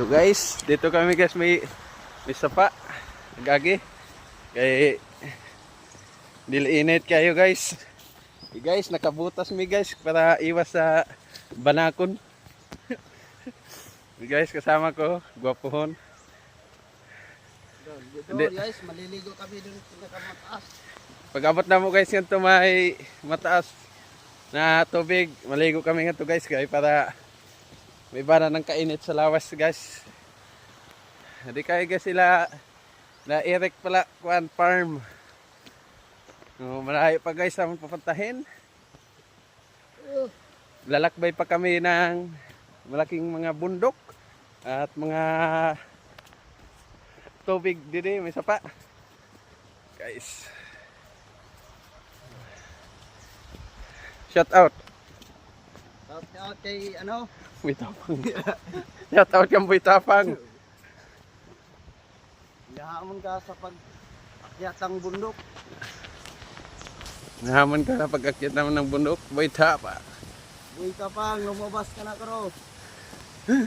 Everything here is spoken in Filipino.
So guys, dito kami guys may may sapa. Gagi. Kay dili kayo guys. Eh, guys, nakabutas mi guys para iwas sa banakon. Eh, guys, kasama ko, gwapohon. Dito guys, maliligo kami dun sa nakamataas. Pag abot na mo guys yung may mataas na tubig, maligo kami nga to guys kay para may bara ng kainit sa lawas guys. Hindi kayo guys sila na Eric pala kuan farm. No, malayo pa guys ang papuntahin. Lalakbay pa kami ng malaking mga bundok at mga tubig dito may sapa. Guys. Shout out. Out kay ano, Buitapang. Shout out kang Buitapang. yahamon ka sa pag akyatang bundok. Nahamon ka na pag-akyat naman ng bundok. Buitapa. Buhay ka pang, lumabas ka na karo.